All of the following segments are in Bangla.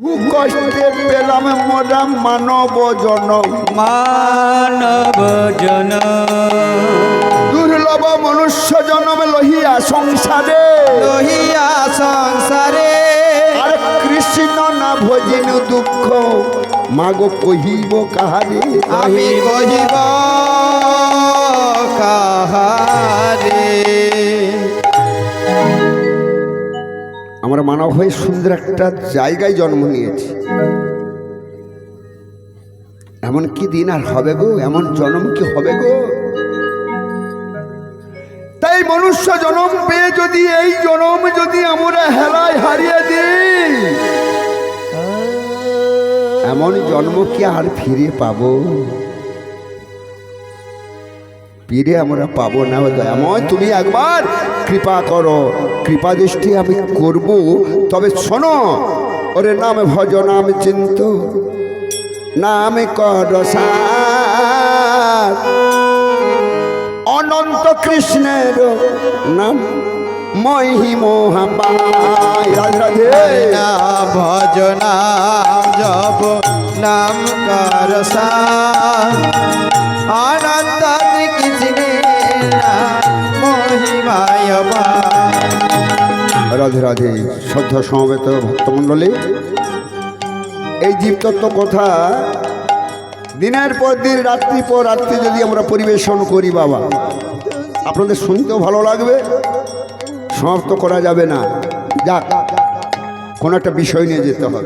কষ্টে পেলাম মোরা মানব জনম মানব জন। দুর্লভ মনুষ্য জনম লহিয়া সংসারে। লোহিয়া সংসারে। আর কৃষ্ণ না ভজিন দুঃখ মাগো কহিব কাহারে? আমি কহিব কাহারে? হয়ে সুন্দর একটা জায়গায় জন্ম নিয়েছি। এমন কি দিন আর হবে গো? এমন জন্ম কি হবে গো? তাই মনুষ্য জন্ম পেয়ে যদি এই জন্ম যদি আমরা হেলায় হারিয়ে দিই, এমন জন্ম কি আর ফিরে পাবো? ফিরে আমরা পাবো না। দয়াময় তুমি একবার কৃপা করো, কৃপা দৃষ্টি আমি করব, তবে শোনো, ওরে নাম ভজ নাম চিন্ত, নাম কর অনন্ত কৃষ্ণের নাম মহিমোহাপায় রাধে রাধে। না ভজ নাম জপ নাম কর আনন্দ রাধে রাধে, শ্রদ্ধা সমবেত ভক্তমণ্ডলী, এই জীবতত্ত্ব কথা দিনের পর দিন, রাত্রি পর রাত্রি যদি আমরা পরিবেশন করি, বাবা, আপনাদের শুনতেও ভালো লাগবে, সমাপ্ত করা যাবে না। যাক, কোনো একটা বিষয় নিয়ে যেতে হবে।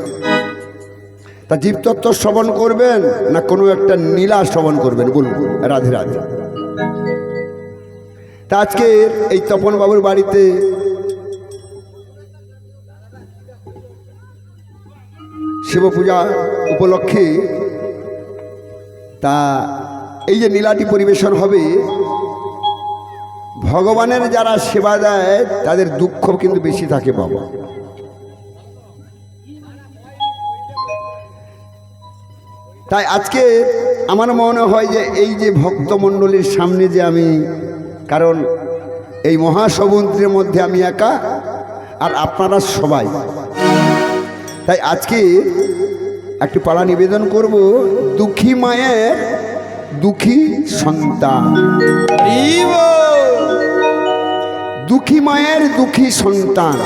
তা জীবতত্ত্ব শ্রবণ করবেন না কোনো একটা নীলা শ্রবণ করবেন? বলুন, রাধে রাধে। তা আজকে এই তপন বাবুর বাড়িতে শিব পূজা উপলক্ষে তা এই যে নীলাটি পরিবেশন হবে, ভগবানের যারা সেবা দেয়, তাদের দুঃখ কিন্তু বেশি থাকে বাবা। তাই আজকে আমার মনে হয় যে এই যে ভক্তমণ্ডলীর সামনে যে আমি কারণ এই মহাসমুদ্রের মধ্যে আমি একা আর আপনারা সবাই। তাই আজকে একটি পালা নিবেদন করব দুঃখী মায়ের দুঃখী সন্তান। দুঃখী মায়ের দুঃখী সন্তান।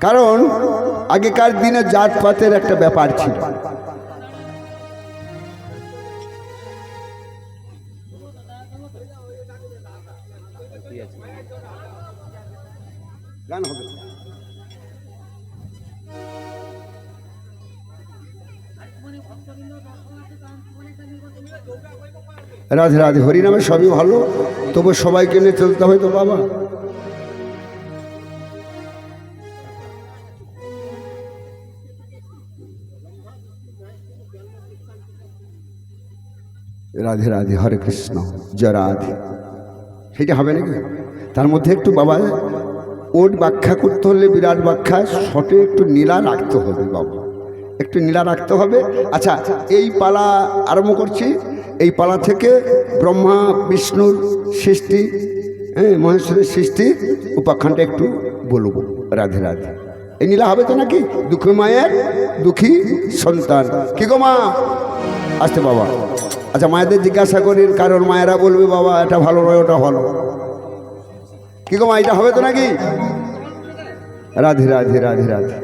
কারণ আগেকার দিনে জাতপাতের একটা ব্যাপার ছিল। গান হবে। রাধে রাধে হরিনামে সবই ভালো, তবু সবাইকে নিয়ে চলতে হয় তো বাবা। রাধে রাধে, হরে কৃষ্ণ, জয় রাধে। সেটা হবে নাকি? তার মধ্যে একটু বাবা, ওট ব্যাখ্যা করতে হলে, বিরাট ব্যাখ্যা, শটে একটু নীলা রাখতে হবে বাবা। একটু নীলা রাখতে হবে। আচ্ছা এই পালা আরম্ভ করছি। এই পালা থেকে ব্রহ্মা বিষ্ণুর সৃষ্টি হ্যাঁ মহেশ্বরের সৃষ্টি, উপাখ্যানটা একটু বলব। রাধে রাধে। এই নীলা হবে তো নাকি? দুঃখী মায়ের, দুঃখী সন্তান। কি গো মা? আসতে বাবা। আচ্ছা মায়েদের জিজ্ঞাসা করি, কারণ মায়েরা বলবে, বাবা, এটা ভালো নয়, ওটা ভালো। কি গো মা, এটা হবে তো নাকি? রাধে রাধে রাধে রাধে।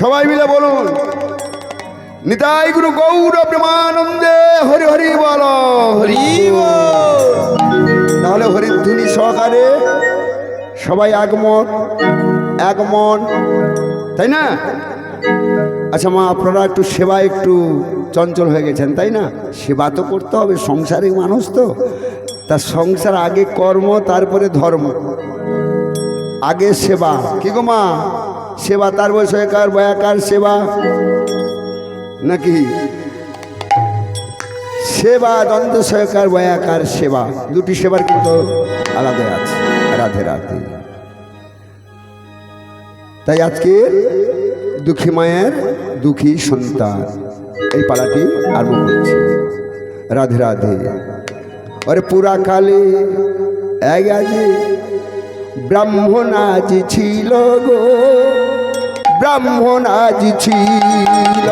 সবাই মিলে বলুন, নিতাই গুরু গৌর প্রেমানন্দে, হরি হরি বল, হরি তাহলে হরিধ্বনি সহকারে সবাই একমত একমন তাই না? আচ্ছা মা, আপনারা একটু সেবা একটু চঞ্চল হয়ে গেছেন, তাই না? সেবা তো করতে হবে, সংসারিক মানুষ তো। তা সংসার আগে কর্ম, তারপরে ধর্ম। আগে সেবা। কি গো মা? সেবা তার বয়সকার বয়াকার সেবা? নাকি? সেবা দ্বন্দ্ব সহকার বয়াকার সেবা। দুটি সেবার কিন্তু আলাদা আছে। রাধে রাধে। তাই আজকে দুঃখী মায়ের দুঃখী সন্তান। এই পালাটি আরম্ভ করছি। রাধে রাধে। ওরে পুরা কালে ব্রাহ্মণ আজ ছিল গো। ব্রাহ্মণ আজ ছিল।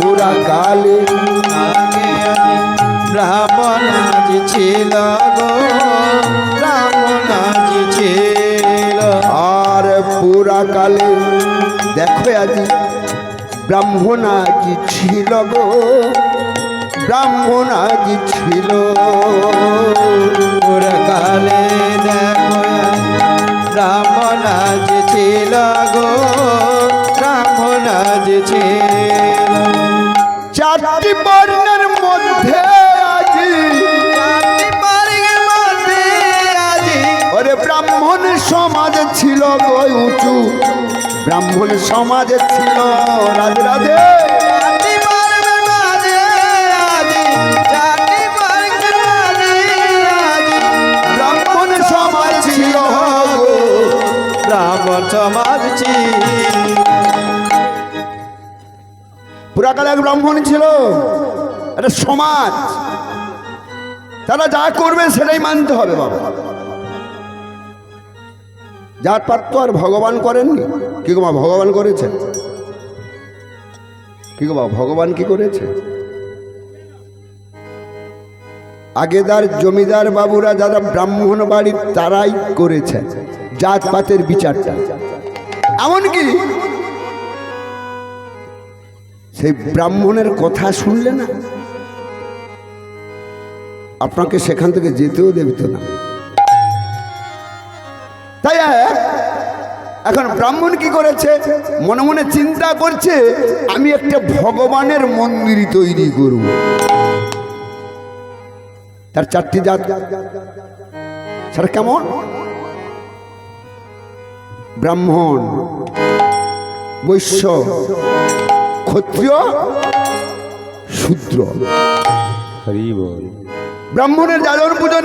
পুরা কালে ব্রাহ্মণ আজ ছিল গো। ব্রাহ্মণ আজ ছিল আর পুরা কালে দেখো আজি ব্রাহ্মণ আজ ছিল গো ব্রাহ্মণ আজ ছিল। পুরকালে দেখো ব্রাহ্মণ আজ ছিল গো ব্রাহ্মণ আজ ছিল। চারটি বর্ণের মধ্যে গো উঁচু। ব্রাহ্মণ সমাজ ছিল রাধে ব্রাহ্মণ সমাজ ছিল ব্রাহ্মণ সমাজ পুরাকালে এক ব্রাহ্মণ ছিল একটা সমাজ। তারা যা করবে সেটাই মানতে হবে বাবা। যার পাত তো আর ভগবান করেননি, কি গো মা, ভগবান করেছে? কি গো বাবা ভগবান কি করেছে? আগেদার জমিদার বাবুরা যারা ব্রাহ্মণ বাড়ির তারাই করেছে জাতপাতের বিচারটা। এমনকি সেই ব্রাহ্মণের কথা শুনলে না, আপনাকে সেখান থেকে যেতেও দেবিত না। তাই এখন ব্রাহ্মণ কি করেছে? মনে মনে চিন্তা করছে আমি একটা ভগবানের মন্দির তৈরি করব। তার চারটি জাত। সেটা কেমন? ব্রাহ্মণ বৈশ্য ক্ষত্রিয় শূদ্র। ব্রাহ্মণের যাজন পূজন